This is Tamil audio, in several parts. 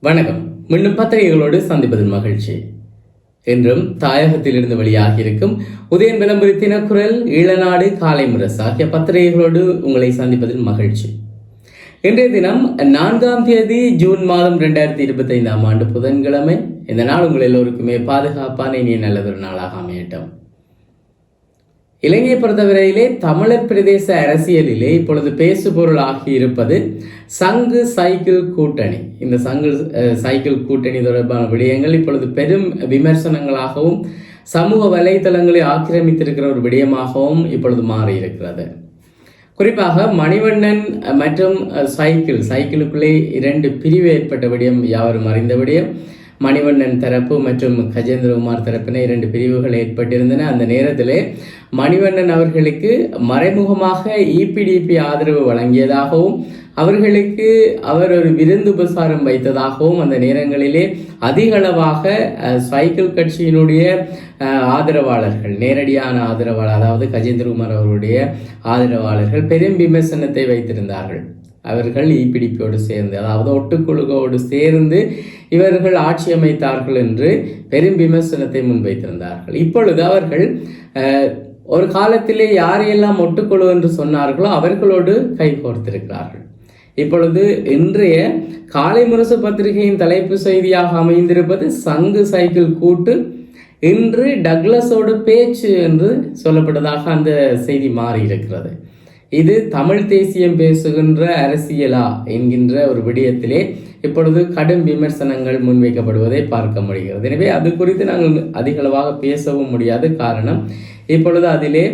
வணக்கம். மீண்டும் பத்திரிகைகளோடு சந்திப்பதன் மகிழ்ச்சி. என்றும் தாயகத்திலிருந்து வெளியாகியிருக்கும் உதயன் விளம்பரி தினக்குரல் ஈழநாடு காலை முரசு ஆகிய பத்திரிகைகளோடு உங்களை சந்திப்பதில் மகிழ்ச்சி. இன்றைய தினம் நான்காம் தேதி ஜூன் மாதம் ரெண்டாயிரத்தி இருபத்தி ஐந்தாம் ஆண்டு புதன்கிழமை. இந்த நாள் உங்கள் எல்லோருக்குமே பாதுகாப்பான இனிய நல்லதொரு நாளாக அமையட்டும். இலங்கை பொறுத்தவரையிலே தமிழர் பிரதேச அரசியலிலே இப்பொழுது பேசுபொருள் ஆகி இருப்பது சங்கு சைக்கிள் கூட்டணி. இந்த சங்கு சைக்கிள் கூட்டணி தொடர்பான விடயங்கள் இப்பொழுது பெரும் விமர்சனங்களாகவும் சமூக வலைதளங்களை ஆக்கிரமித்திருக்கிற ஒரு விடயமாகவும் இப்பொழுது மாறியிருக்கிறது. குறிப்பாக மணிவண்ணன் மற்றும் சைக்கிள் சைக்கிளுக்குள்ளே இரண்டு பிரிவு ஏற்பட்ட விடயம் யாவரும் அறிந்த விடயம். மணிவண்ணன் தரப்பு மற்றும் கஜேந்திரகுமார் தரப்பின இரண்டு பிரிவுகள் ஏற்பட்டிருந்தன. அந்த நேரத்திலே மணிவண்ணன் அவர்களுக்கு மறைமுகமாக இபிடிபி ஆதரவு வழங்கியதாகவும் அவர்களுக்கு அவர் ஒரு விருந்து உபசாரம் வைத்ததாகவும் அந்த நேரங்களிலே அதிகளவாக சைக்கிள் கட்சியினுடைய ஆதரவாளர்கள் நேரடியான ஆதரவாளர் அதாவது கஜேந்திரகுமார் அவருடைய ஆதரவாளர்கள் பெரும் விமர்சனத்தை வைத்திருந்தார்கள். அவர்கள் ஈபிடிப்போடு சேர்ந்து அதாவது ஒட்டுக்குழுவோடு சேர்ந்து இவர்கள் ஆட்சி அமைத்தார்கள் என்று பெரும் விமர்சனத்தை முன்வைத்திருந்தார்கள். இப்பொழுது அவர்கள் ஒரு காலத்திலே யாரையெல்லாம் ஒட்டுக்குழு என்று சொன்னார்களோ அவர்களோடு கைகோர்த்திருக்கிறார்கள் இப்பொழுது இன்றைய காலை முரசு பத்திரிகையின் தலைப்பு செய்தியாக அமைந்திருப்பது சங்கு சைக்கிள் கூட்டு. இன்று டக்ளஸோடு பேச்சு என்று சொல்லப்பட்டதாக அந்த செய்தி மாறி இருக்கிறது இது தமிழ் தேசியம் பேசுகின்ற அரசியலா என்கின்ற ஒரு விடயத்திலே இப்பொழுது கடும் விமர்சனங்கள் முன்வைக்கப்படுவதை பார்க்க முடிகிறது. எனவே அது குறித்து நாங்கள் அதிகளவாக பேசவும் முடியாது. காரணம் இப்பொழுது அதிலே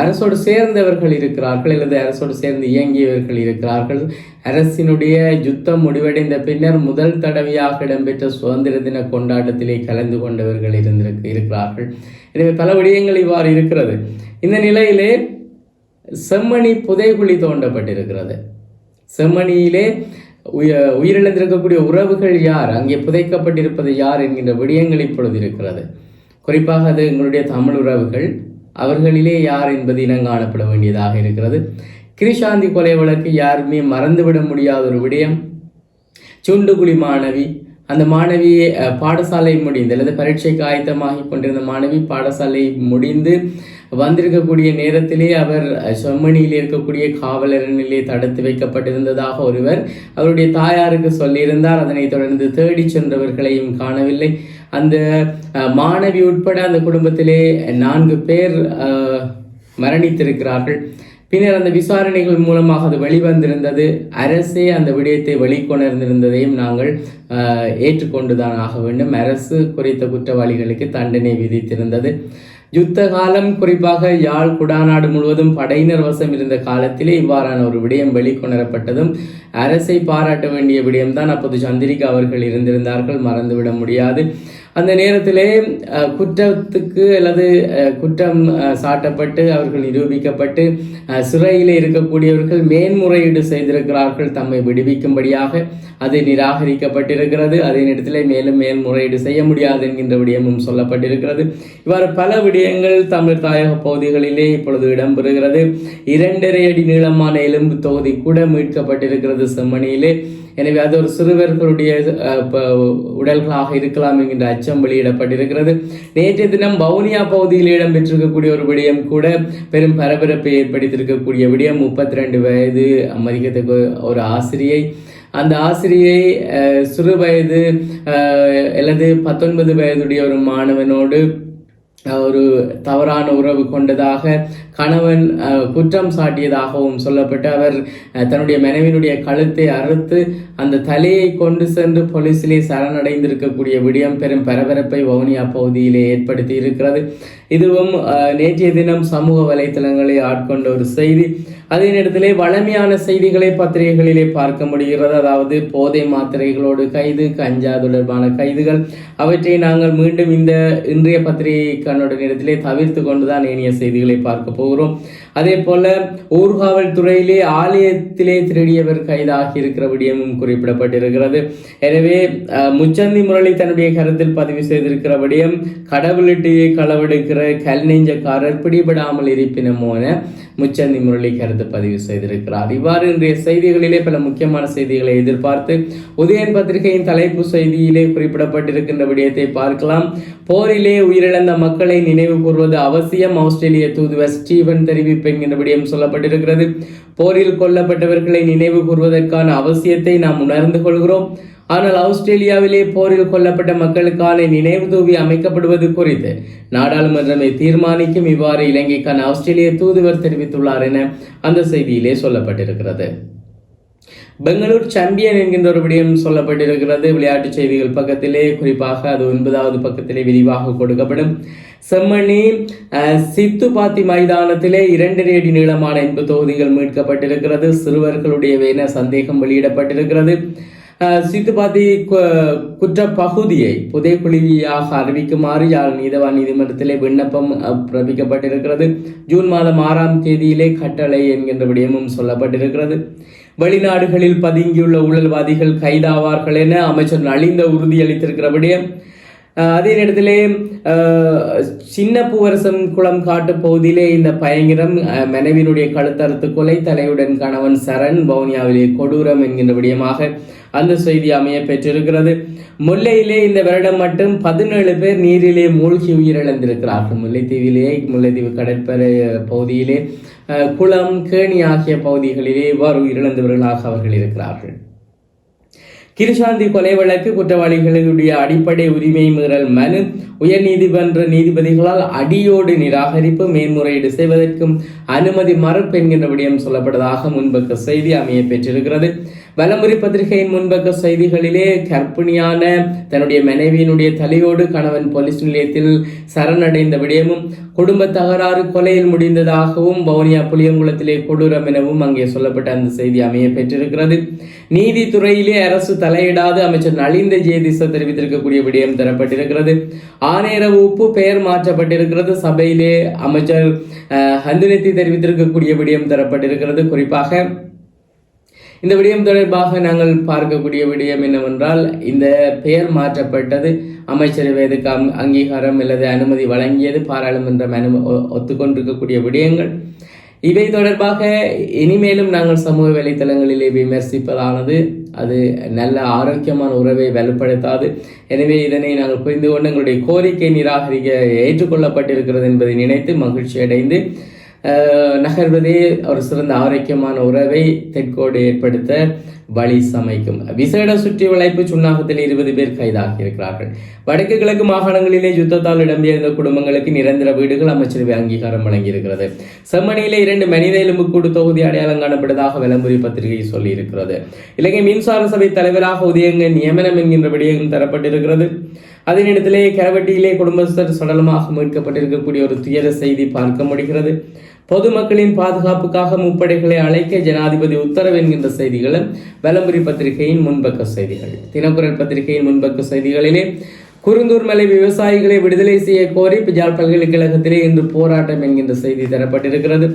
அரசோடு சேர்ந்தவர்கள் இருக்கிறார்கள் அல்லது அரசோடு சேர்ந்து இயங்கியவர்கள் இருக்கிறார்கள். அரசினுடைய யுத்தம் முடிவடைந்த பின்னர் முதல் தடவையாக இடம்பெற்ற சுதந்திர தின கொண்டாட்டத்திலே கலந்து கொண்டவர்கள் இருந்திருக்கு இருக்கிறார்கள். எனவே பல விடயங்கள் இவ்வாறு இருக்கிறது. இந்த நிலையிலே செம்மணி புதைகுழி தோண்டப்பட்டிருக்கிறது. செம்மணியிலே உய உயிரிழந்திருக்கக்கூடிய உறவுகள் யார்? அங்கே புதைக்கப்பட்டிருப்பது யார் என்கின்ற விடயங்கள் இப்பொழுது இருக்கிறது. குறிப்பாக அது எங்களுடைய தமிழ் உறவுகள். அவர்களிலே யார் என்பது இனங்காணப்பட வேண்டியதாக இருக்கிறது. கிரிஷாந்தி கொலை வழக்கு யாருமே மறந்துவிட முடியாத ஒரு விடயம். சுண்டுகுழி மாணவி அந்த மாணவி அஹ், பாடசாலை முடிந்து அல்லது பரீட்சைக்கு ஆயத்தமாகி கொண்டிருந்த மாணவி பாடசாலை முடிந்து வந்திருக்கக்கூடிய நேரத்திலே அவர் அஹ், இருக்கக்கூடிய இருக்கக்கூடிய காவலரனிலே தடுத்து வைக்கப்பட்டிருந்ததாக ஒருவர் அவருடைய தாயாருக்கு சொல்லியிருந்தார். அதனைத் தொடர்ந்து தேடி சென்றவர்களையும் காணவில்லை. அந்த அஹ், மாணவி உட்பட அந்த குடும்பத்திலே நான்கு பேர் மரணித்திருக்கிறார்கள். பின்னர் அந்த விசாரணைகள் மூலமாக அது வெளிவந்திருந்தது. அரசே அந்த விடயத்தை வெளிக்கொணர்ந்திருந்ததையும் நாங்கள் ஏற்றுக்கொண்டுதான் ஆக வேண்டும். அரசு குறித்த குற்றவாளிகளுக்கு தண்டனை விதித்திருந்தது. யுத்த காலம் குறிப்பாக யாழ் குடாநாடு முழுவதும் படையினர் வசம் இருந்த காலத்திலே இவ்வாறான ஒரு விடயம் வெளிக்கொணரப்பட்டதும் அரசை பாராட்ட வேண்டிய விடயம்தான் அப்போது சந்திரிகா அவர்கள் இருந்திருந்தார்கள். மறந்துவிட முடியாது. அந்த நேரத்திலே குற்றத்துக்கு அல்லது குற்றம் சாட்டப்பட்டு அவர்கள் நிரூபிக்கப்பட்டு சிறையில் இருக்கக்கூடியவர்கள் மேன்முறையீடு செய்திருக்கிறார்கள். தம்மை விடுவிக்கும்படியாக அது நிராகரிக்கப்பட்டிருக்கிறது. அதே நேரத்திலே மேலும் மேல்முறையீடு செய்ய முடியாது என்கின்ற விடயமும் சொல்லப்பட்டிருக்கிறது. இவ்வாறு பல விடயங்கள் தமிழ் தாயக பகுதிகளிலே இப்பொழுது இடம்பெறுகிறது. இரண்டரை அடி நீளமான எலும்பு தொகுதி கூட மீட்கப்பட்டிருக்கிறது செம்மணியிலே. எனவே அது ஒரு சிறுவர்களுடைய உடல்களாக இருக்கலாம் என்கின்ற அச்சம் வெளியிடப்பட்டிருக்கிறது. நேற்றைய தினம் வவுனியா பகுதியில் இடம்பெற்றிருக்கக்கூடிய ஒரு விடயம் கூட பெரும் பரபரப்பை ஏற்படுத்தியிருக்கக்கூடிய விடயம். முப்பத்தி ரெண்டு வயது மதிக்கத்தக்க ஒரு ஆசிரியை. அந்த ஆசிரியை அஹ், சிறு வயது அல்லது பத்தொன்பது வயதுடைய ஒரு மாணவனோடு ஒரு தவறான உறவு கொண்டதாக கணவன் குற்றம் சாட்டியதாகவும் சொல்லப்பட்டு அவர் தன்னுடைய மனைவியினுடைய கழுத்தை அறுத்து அந்த தலையை கொண்டு சென்று போலீசிலே சரணடைந்திருக்கக்கூடிய விடயம் பெரும் பரபரப்பை வவுனியா பகுதியிலே ஏற்படுத்தி இருக்கிறது. இதுவும் நேற்றைய தினம் சமூக வலைத்தளங்களை ஆட்கொண்ட ஒரு செய்தி. அதே நேரத்திலே வளமையான செய்திகளை பத்திரிகைகளிலே பார்க்க முடிகிறது. அதாவது போதை மாத்திரைகளோடு கைது கஞ்சா தொடர்பான கைதுகள். அவற்றை நாங்கள் மீண்டும் இந்த இன்றைய பத்திரிகை கண்ணோட நேரத்திலே தவிர்த்து கொண்டுதான் இனிய செய்திகளை பார்க்க போகிறோம். அதே போல ஊர்காவல் துறையிலே ஆலயத்திலே திருடியவர் கைதாகி இருக்கிற விடயமும் குறிப்பிடப்பட்டிருக்கிறது. எனவே முச்சந்தி முரளி தன்னுடைய கருத்தில் பதிவு செய்திருக்கிற விடயம் கடவுளிட்டையே களவெடுக்கிற கல் நெஞ்சக்காரர் பிடிபடாமல் இருப்பினமோன முச்சந்தி முரளி கருத்து பதிவு செய்திருக்கிறார். இவ்வாறு இன்றைய செய்திகளிலே பல முக்கியமான செய்திகளை எதிர்பார்த்து உதயன் பத்திரிகையின் தலைப்பு செய்தியிலே குறிப்பிடப்பட்டிருக்கின்ற விடயத்தை பார்க்கலாம். போரிலே உயிரிழந்த மக்களை நினைவு கூறுவது அவசியம். ஆஸ்திரேலிய தூதுவர் ஸ்டீவன் தெரிவிப்பு என்கின்ற விடயம் சொல்லப்பட்டிருக்கிறது. போரில் கொல்லப்பட்டவர்களை நினைவு கூறுவதற்கான அவசியத்தை நாம் உணர்ந்து கொள்கிறோம். ஆனால் ஆஸ்திரேலியாவிலே போரில் கொல்லப்பட்ட மக்களுக்கான நினைவு தூவி அமைக்கப்படுவது குறித்து நாடாளுமன்றமே தீர்மானிக்கும் இவ்வாறு இலங்கைக்கான ஆஸ்திரேலிய தூதுவர் தெரிவித்துள்ளார் என அந்த செய்தியிலே சொல்லப்பட்டிருக்கிறது. பெங்களூர் சாம்பியன் என்கின்ற ஒரு விடயம் சொல்லப்பட்டிருக்கிறது. விளையாட்டுச் செய்திகள் பக்கத்திலே குறிப்பாக அது ஒன்பதாவது பக்கத்திலே விரிவாக கொடுக்கப்படும். செம்மணி சித்துப்பாத்தி மைதானத்திலே இரண்டரை அடி நீளமான இன்பு தொகுதிகள் மீட்கப்பட்டிருக்கிறது. சிறுவர்களுடையவேன சந்தேகம் வெளியிடப்பட்டிருக்கிறது. அஹ், சித்துப்பாத்தி கு- பகுதியை புதைக்குழியாக அறிவிக்குமாறு யாழ் நீதவான் நீதிமன்றத்திலே விண்ணப்பம் அஹ், பிறப்பிக்கப்பட்டிருக்கிறது. ஜூன் மாதம் ஆறாம் தேதியிலே கட்டளை என்கின்ற விடயமும் சொல்லப்பட்டிருக்கிறது. வெளிநாடுகளில் பதுங்கியுள்ள ஊழல்வாதிகள் கைதாவார்கள் என அமைச்சர் நலிந்த உறுதியளித்திருக்கிற விடயம் அதே நேரத்திலே சின்ன பூவரசம் குளம் காட்டு பகுதியிலே இந்த பயங்கரம் மனைவியினுடைய கழுத்தறுத்து கொலை தலையுடன் கணவன் சரண் வவுனியாவிலே கொடூரம் என்கின்ற விடயமாக அந்த செய்தி அமைய பெற்றிருக்கிறது. முல்லையிலே இந்த வருடம் மட்டும் பதினேழு பேர் நீரிலே மூழ்கி உயிரிழந்திருக்கிறார்கள். முல்லைத்தீவிலே முல்லைத்தீவு கடற்பரை பகுதியிலே குளம் கேணி ஆகிய பகுதிகளிலே இவ்வாறு உயிரிழந்தவர்களாக அவர்கள் இருக்கிறார்கள். கிருஷாந்தி கொலை வழக்கு குற்றவாளிகளுடைய அடிப்படை உரிமை மீறல் மனு உயர்நீதிமன்ற நீதிபதிகளால் அடியோடு நிராகரிப்பு மேன்முறையீடு செய்வதற்கும் அனுமதி மறுப்பு என்கின்ற விடயம் சொல்லப்பட்டதாக முன்பக்க செய்தி அமைய பெற்றிருக்கிறது. வலமுறை பத்திரிகையின் முன்பக்க செய்திகளிலே கர்ப்பிணியான தன்னுடைய மனைவியினுடைய தலையோடு கணவன் போலீஸ் நிலையத்தில் சரணடைந்த விடயமும் குடும்ப தகராறு கொலையில் முடிந்ததாகவும் வவுனியா புளியங்குளத்திலே கொடூரம் எனவும் அங்கே சொல்லப்பட்ட அந்த செய்தி அமைய பெற்றிருக்கிறது. நீதித்துறையிலே அரசு தலையிடாது அமைச்சர் நலிந்த ஜெயதிச தெரிவித்திருக்கக்கூடிய விடயம் தரப்பட்டிருக்கிறது. ஆனேர உப்பு பெயர் மாற்றப்பட்டிருக்கிறது. சபையிலே அமைச்சர் ஹந்துனத்தி தெரிவித்திருக்கக்கூடிய விடயம் தரப்பட்டிருக்கிறது. குறிப்பாக இந்த விடயம் தொடர்பாக நாங்கள் பார்க்கக்கூடிய விடயம் என்னவென்றால் இந்த பெயர் மாற்றப்பட்டது. அமைச்சரவை அங்கீகாரம் அல்லது அனுமதி வழங்கியது பாராளுமன்றம் அனு ஒ- ஒத்துக்கொண்டிருக்கக்கூடிய விடயங்கள். இவை தொடர்பாக இனிமேலும் நாங்கள் சமூக வலைத்தளங்களிலே விமர்சிப்பதானது. அது நல்ல ஆரோக்கியமான உறவை வலுப்படுத்தாது. எனவே இதனை நாங்கள் புரிந்து கொண்டு எங்களுடைய கோரிக்கை நிராகரிக்க ஏற்றுக்கொள்ளப்பட்டிருக்கிறது என்பதை நினைத்து மகிழ்ச்சி அடைந்து நகர்வதே ஒரு சிறந்த ஆரோக்கியமான உறவை தெற்கோடு ஏற்படுத்த வழி சமைக்கும். விசேட சுற்றி வளைப்பு சுண்ணாகத்தில் இருபது பேர் கைதாகி இருக்கிறார்கள். வடக்கு கிழக்கு மாகாணங்களிலே யுத்தத்தால் இடம்பெயர்ந்த குடும்பங்களுக்கு நிரந்தர வீடுகள் அமைச்சரவை அங்கீகாரம் வழங்கியிருக்கிறது. செம்மணியிலே இரண்டு மனித எலும்புக்கூடு தொகுதி அடையாளம் காணப்பட்டதாக விளம்பரி பத்திரிகை சொல்லியிருக்கிறது. இலங்கை மின்சார சபை தலைவராக உதயங்க நியமனம் என்கின்ற விடயம் தரப்பட்டிருக்கிறது. அதே நேரத்திலே கரவட்டியிலே குடும்பஸ்தர் சடலமாக மீட்கப்பட்டிருக்கக்கூடிய ஒரு துயர செய்தி பார்க்க முடிகிறது. பொதுமக்களின் பாதுகாப்புக்காக முப்படைகளை அழைக்க ஜனாதிபதி உத்தரவு என்கின்ற செய்திகளும் வலம்புரி பத்திரிகையின் முன்பக்க செய்திகள். தினக்குரல் பத்திரிகையின் முன்பக்க செய்திகளிலே குருந்தூர் மலை விவசாயிகளை விடுதலை செய்ய கோரி பிஜால் பல்கலைக்கழகத்திலே இன்று போராட்டம் என்கின்ற செய்தி தரப்பட்டிருக்கிறது.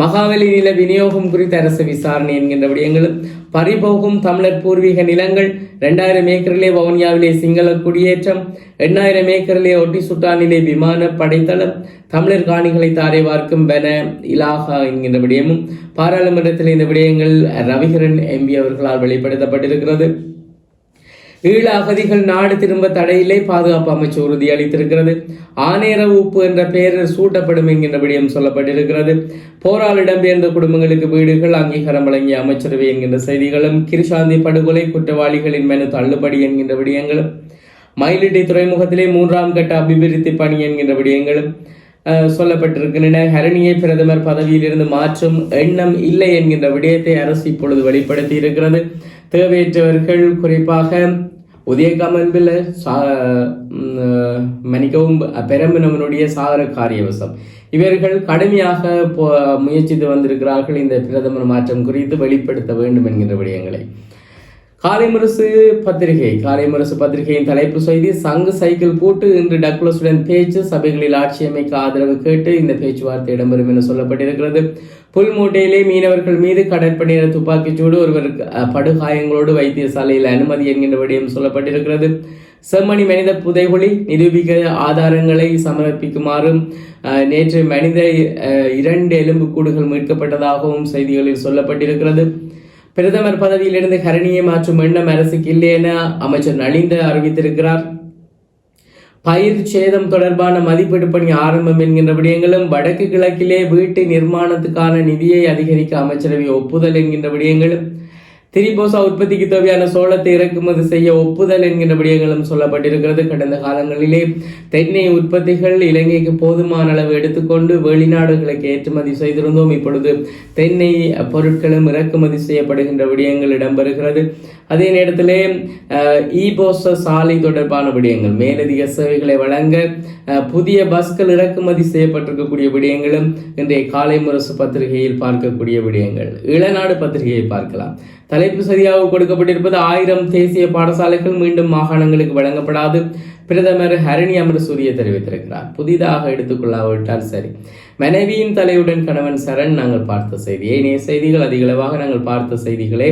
மகாவலி நில விநியோகம் குறித்த அரசு விசாரணை என்கின்ற விடயங்களும் பறிபோகும் தமிழர் பூர்வீக நிலங்கள் இரண்டாயிரம் ஏக்கரிலே வவுனியாவிலே சிங்கள குடியேற்றம் எண்ணாயிரம் ஏக்கரிலே ஒட்டி சுட்டானிலே விமான படைத்தளம் தமிழர் காணிகளை தாரை வார்க்கும் பென இலாகா என்கின்ற விடயமும் பாராளுமன்றத்தில் இந்த விடயங்கள் ரவிகரன் எம்பி அவர்களால் வெளிப்படுத்தப்பட்டிருக்கிறது. ஈழ அகதிகள் நாடு திரும்ப தடையிலே பாதுகாப்பு அமைச்சு உறுதியளித்திருக்கிறது. ஆனேர உப்பு என்ற பெயரில் சூட்டப்படும் என்கின்ற விடயம் சொல்லப்பட்டிருக்கிறது. போரால் இடம்பெயர்ந்த குடும்பங்களுக்கு வீடுகள் அங்கீகாரம் வழங்கிய அமைச்சரவை என்கின்ற செய்திகளும் கிருஷாந்தி படுகொலை குற்றவாளிகளின் மனு தள்ளுபடி என்கின்ற விடயங்களும் மயிலிட்டி துறைமுகத்திலே மூன்றாம் கட்ட அபிவிருத்தி பணி என்கின்ற விடயங்களும் சொல்லப்பட்டிருக்கின்றன. ஹரணியை பிரதமர் பதவியிலிருந்து மாற்றும் எண்ணம் இல்லை என்கின்ற விடயத்தை அரசு இப்பொழுது வெளிப்படுத்தி இருக்கிறது தேவையற்றவர்கள் குறிப்பாக உதயகமன்பில் சா மன்னிக்கவும் பெரம்பினவனுடைய சாகர காரியவசம். இவர்கள் கடுமையாக போ- முயற்சித்து வந்திருக்கிறார்கள். இந்த பிரதமர் மாற்றம் குறித்து வெளிப்படுத்த வேண்டும் என்கின்ற விடயங்களை. காலைமரசு பத்திரிகை காலைமரசு பத்திரிகையின் தலைப்பு செய்தி சங்கு சைக்கிள் போட்டு இன்று டக்ளஸுடன் பேச்சு சபைகளில் ஆட்சி அமைக்க ஆதரவு கேட்டு இந்த பேச்சுவார்த்தை இடம்பெறும் என சொல்லப்பட்டிருக்கிறது. புல்மூட்டையிலே மீனவர்கள் மீது கடற்படையின துப்பாக்கிச்சூடு ஒருவர் படுகாயங்களோடு வைத்தியசாலையில் அனுமதி என்கின்ற விடயம் சொல்லப்பட்டிருக்கிறது. செம்மணி மனித புதைகுழி நிரூபிக்க ஆதாரங்களை சமர்ப்பிக்குமாறும் நேற்று மனித இரண்டு எலும்புக்கூடுகள் மீட்கப்பட்டதாகவும் செய்திகளில் சொல்லப்பட்டிருக்கிறது. பிரதமர் பதவியிலிருந்து கரணியை மாற்றும் எண்ணம் அரசுக்கு இல்லை என அமைச்சர் நலிந்த அறிவித்திருக்கிறார். பயிர் சேதம் தொடர்பான மதிப்பீடு பணி ஆரம்பம் என்கின்ற விடயங்களும் வடக்கு கிழக்கிலே வீட்டு நிர்மாணத்துக்கான நிதியை அதிகரிக்க அமைச்சரவை ஒப்புதல் என்கின்ற விடயங்களும் திரிபோசா உற்பத்திக்கு தேவையான சோளத்தை இறக்குமதி செய்ய ஒப்புதல் என்கின்ற விடயங்களும் சொல்லப்பட்டிருக்கிறது. கடந்த காலங்களிலே தென்னை உற்பத்திகள் இலங்கைக்கு போதுமான அளவு எடுத்துக்கொண்டு வெளிநாடுகளுக்கு ஏற்றுமதி செய்திருந்தோம். இப்பொழுது தென்னை பொருட்களும் இறக்குமதி செய்யப்படுகின்ற விடயங்கள் இடம்பெறுகிறது. அதே நேரத்திலே இபோச சாலை தொடர்பான விடயங்கள் மேலதிக சேவைகளை வழங்க அஹ், புதிய பஸ்கள் இறக்குமதி செய்யப்பட்டிருக்கக்கூடிய விடயங்களும் இன்றைய காலை முரசு பத்திரிகையில் பார்க்கக்கூடிய விடயங்கள். இளநாடு பத்திரிகையை பார்க்கலாம். தலைப்பு சரியாக கொடுக்கப்பட்டிருப்பது ஆயிரம் தேசிய பாடசாலைகள் மீண்டும் மாகாணங்களுக்கு வழங்கப்படாது. பிரதமர் ஹரணி அமரசூரிய தெரிவித்திருக்கிறார். புதிதாக எடுத்துக்கொள்ளாவிட்டால் சரி. மனைவியின் தலையுடன் கணவன் சரண் நாங்கள் பார்த்த செய்தி. ஏனைய செய்திகள் அதிகளவாக நாங்கள் பார்த்த செய்திகளே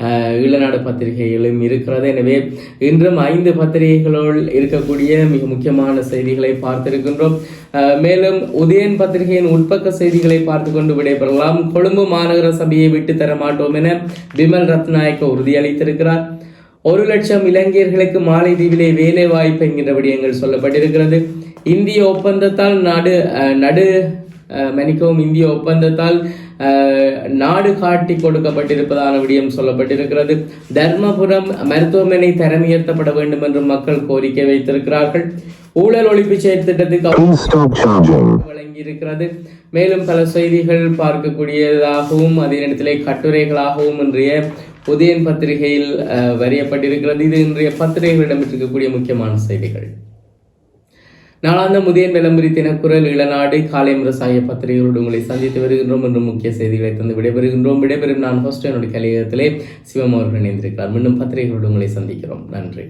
அஹ், ஈழநாடு பத்திரிகைகளும் இருக்கிறது. எனவே இன்றும் ஐந்து பத்திரிகைகளுள் இருக்கக்கூடிய மிக முக்கியமான செய்திகளை பார்த்திருக்கின்றோம். மேலும் உதயன் பத்திரிகையின் உட்பக்க செய்திகளை பார்த்து கொண்டு விடைபெறலாம். கொழும்பு மாநகர சபையை விட்டு தர மாட்டோம் என விமல் ரத்நாயக்க உறுதியளித்திருக்கிறார். ஒரு லட்சம் இளைஞர்களுக்கு மாலைதீவிலே வேலை வாய்ப்பு என்கின்ற விடயங்கள் சொல்லப்பட்டிருக்கிறது. இந்திய ஒப்பந்தத்தால் நடு அஹ், நடு மன்னிக்கவும் இந்திய ஒப்பந்தத்தால் நாடு காட்டி கொடுக்கப்பட்டிருப்பதான விடயம் சொல்லப்பட்டிருக்கிறது. தர்மபுரம் மருத்துவமனை தரம் உயர்த்தப்பட வேண்டும் என்று மக்கள் கோரிக்கை வைத்திருக்கிறார்கள். ஊழல் ஒழிப்பு செயற்திட்டத்துக்கு Please stop charging. வழங்கி இருக்கிறது மேலும் பல செய்திகள் பார்க்கக்கூடியதாகவும் அதே நேரத்திலே கட்டுரைகளாகவும் இன்றைய உதயன் பத்திரிகையில் வரையப்பட்டிருக்கிறது. இது இன்றைய பத்திரிகைகளிடம் இருக்கக்கூடிய முக்கியமான செய்திகள். நாளாந்த முதியன் விளம்பரி தினக்குரல் இளநாடு காலை முரசாய பத்திரிகைகளோடு உங்களை சந்தித்து வருகின்றோம். என்று முக்கிய செய்திகளை தந்து விடைபெறுகின்றோம். விடைபெறும் நான் ஃபர்ஸ்ட் என்னுடைய கலையகத்திலே சிவம் அவர்கள் இணைந்திருக்கிறார். மீண்டும் பத்திரிகைகளோடு உங்களை சந்திக்கிறோம். நன்றி.